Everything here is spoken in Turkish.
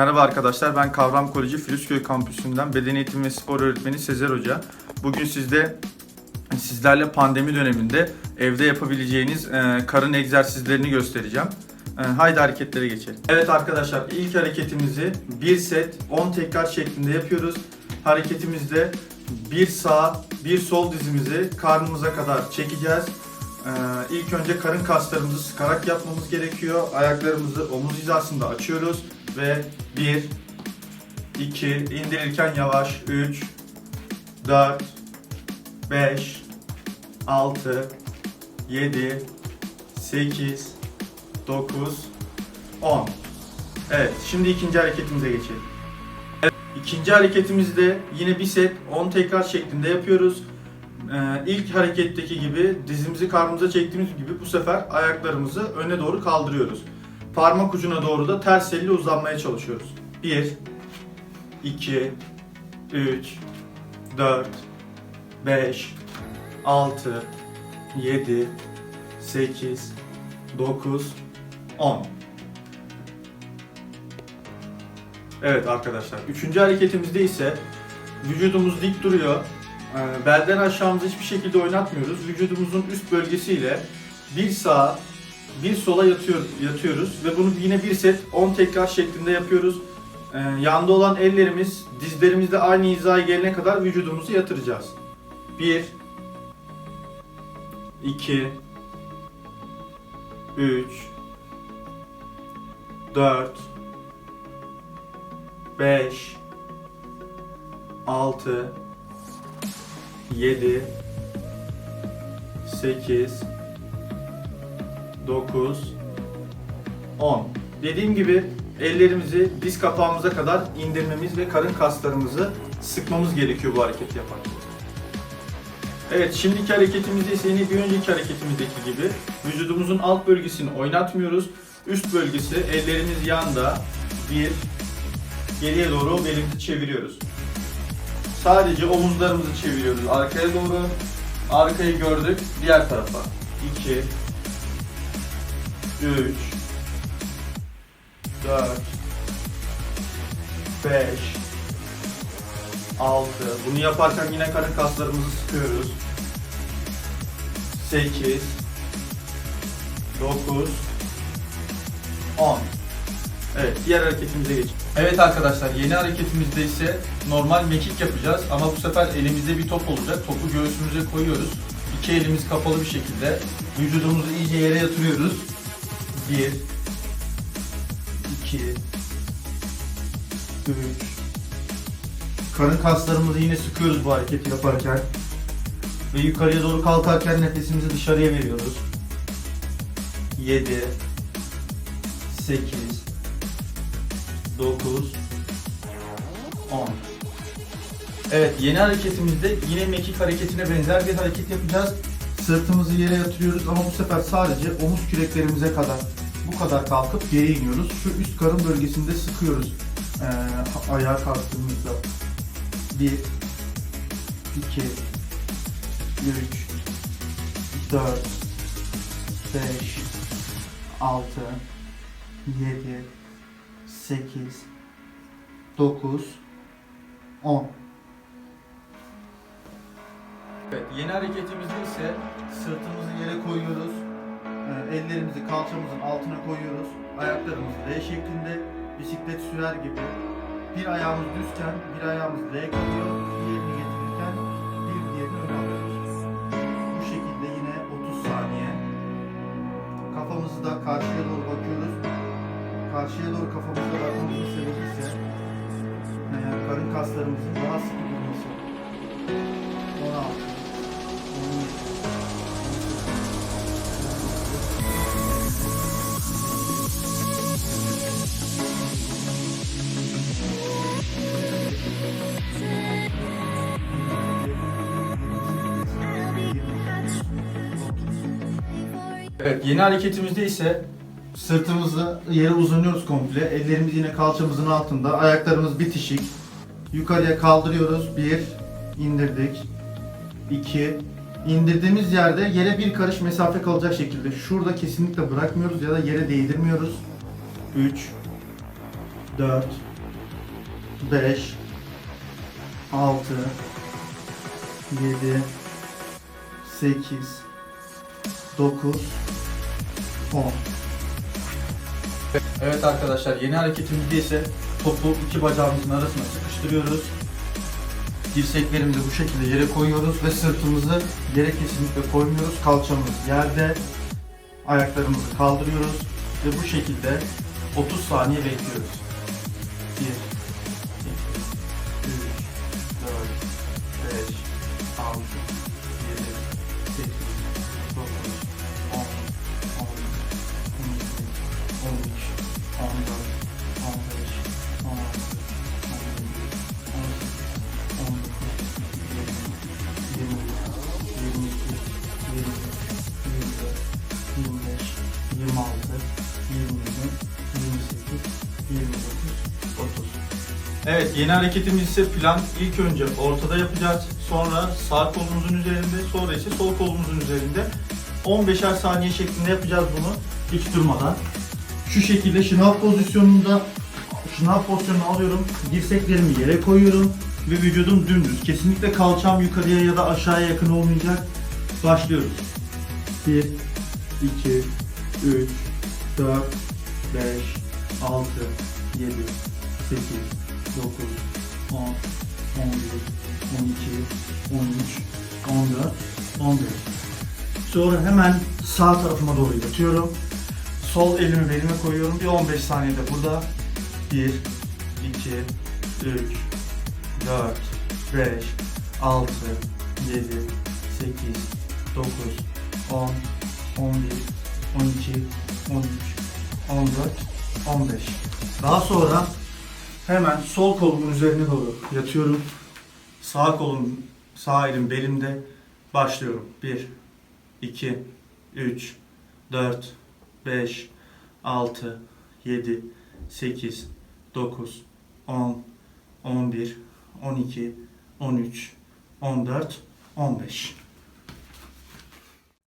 Merhaba arkadaşlar, ben Kavram Koleji Filizköy Kampüsü'nden beden eğitimi ve spor öğretmeni Sezer Hoca. Bugün sizde sizlerle pandemi döneminde evde yapabileceğiniz e, karın egzersizlerini göstereceğim. E, haydi hareketlere geçelim. Evet arkadaşlar, ilk hareketimizi 1 set 10 tekrar şeklinde yapıyoruz. Hareketimizde bir sağ, bir sol dizimizi karnımıza kadar çekeceğiz. Ee, ilk önce karın kaslarımızı sıkarak yapmamız gerekiyor. Ayaklarımızı omuz hizasında açıyoruz ve 1 2 indirirken yavaş 3 4 5 6 7 8 9 10 Evet, şimdi ikinci hareketimize geçelim. Evet, İkinci hareketimizde yine bir set 10 tekrar şeklinde yapıyoruz. Ee, ilk hareketteki gibi dizimizi karnımıza çektiğimiz gibi bu sefer ayaklarımızı öne doğru kaldırıyoruz. Parmak ucuna doğru da ters elle uzanmaya çalışıyoruz. 1 2 3 4 5 6 7 8 9 10 Evet arkadaşlar. Üçüncü hareketimizde ise vücudumuz dik duruyor. Ee, Belden aşağımızı hiçbir şekilde oynatmıyoruz. Vücudumuzun üst bölgesiyle bir sağa, bir sola yatıyor, yatıyoruz ve bunu yine bir set 10 tekrar şeklinde yapıyoruz. Ee, yanda olan ellerimiz dizlerimizde aynı hizaya gelene kadar vücudumuzu yatıracağız. 1 2 3 4 5 6 7 8 9 10 Dediğim gibi ellerimizi diz kapağımıza kadar indirmemiz ve karın kaslarımızı sıkmamız gerekiyor bu hareketi yaparken. Evet, şimdiki hareketimizde ise yine bir önceki hareketimizdeki gibi vücudumuzun alt bölgesini oynatmıyoruz. Üst bölgesi ellerimiz yanda bir geriye doğru belimizi çeviriyoruz. Sadece omuzlarımızı çeviriyoruz arkaya doğru. Arkayı gördük. Diğer tarafa. 2 3 4 5 6 Bunu yaparken yine karın kaslarımızı sıkıyoruz. 8 9 10 Evet, diğer hareketimize geçelim. Evet arkadaşlar, yeni hareketimizde ise normal mekik yapacağız ama bu sefer elimizde bir top olacak. Topu göğsümüze koyuyoruz. İki elimiz kapalı bir şekilde vücudumuzu iyice yere yatırıyoruz. 1 2 3 Karın kaslarımızı yine sıkıyoruz bu hareketi yaparken. Ve yukarıya doğru kalkarken nefesimizi dışarıya veriyoruz. 7 8 9 10 Evet yeni hareketimizde yine mekik hareketine benzer bir hareket yapacağız. Sırtımızı yere yatırıyoruz ama bu sefer sadece omuz küreklerimize kadar bu kadar kalkıp geri iniyoruz. Şu üst karın bölgesinde sıkıyoruz ee, ayağa kalktığımızda. 1 2 3 4 5 6 7 8 9 10 Evet, yeni hareketimizde ise sırtımızı yere koyuyoruz. Ee, ellerimizi kalçamızın altına koyuyoruz. Ayaklarımızı L şeklinde bisiklet sürer gibi. Bir ayağımız düzken bir ayağımız L kalıyor. Diğerini getirirken bir diğerini öne alıyoruz. Bu şekilde yine 30 saniye. Kafamızı da karşıya doğru bakıyoruz karşıya doğru kafamızla bakmamızın sebebi ise e, karın kaslarımızın daha sıkı durması. 16, Evet, yeni hareketimizde ise sırtımızı yere uzanıyoruz komple. Ellerimiz yine kalçamızın altında. Ayaklarımız bitişik. Yukarıya kaldırıyoruz. Bir, indirdik. İki, indirdiğimiz yerde yere bir karış mesafe kalacak şekilde. Şurada kesinlikle bırakmıyoruz ya da yere değdirmiyoruz. Üç, dört, 5 6 7 8 9 10 Evet arkadaşlar yeni hareketimizde ise topu iki bacağımızın arasına sıkıştırıyoruz. Dirseklerimizi bu şekilde yere koyuyoruz ve sırtımızı yere kesinlikle koymuyoruz. Kalçamız yerde. Ayaklarımızı kaldırıyoruz ve bu şekilde 30 saniye bekliyoruz. Evet yeni hareketimiz ise plank ilk önce ortada yapacağız. Sonra sağ kolumuzun üzerinde sonra ise sol kolumuzun üzerinde 15'er saniye şeklinde yapacağız bunu hiç durmadan. Şu şekilde şınav pozisyonunda şınav pozisyonunu alıyorum. Dirseklerimi yere koyuyorum ve vücudum dümdüz. Kesinlikle kalçam yukarıya ya da aşağıya yakın olmayacak. Başlıyoruz. 1 2 3 4 5 6 7 8 9 10 11 12 13 14 15 Sonra hemen sağ tarafıma doğru yatıyorum. Sol elimi belime koyuyorum. Bir 15 saniyede burada. 1, 2, 3, 4, 5, 6, 7, 8, 9, 10, 11, 12, 13, 14, 15. Daha sonra hemen sol kolumun üzerine doğru yatıyorum. Sağ kolum, sağ elim belimde. Başlıyorum. 1, 2, 3, 4, 5, 6, 7, 8, 9, 10, 11, 12, 13, 14, 15.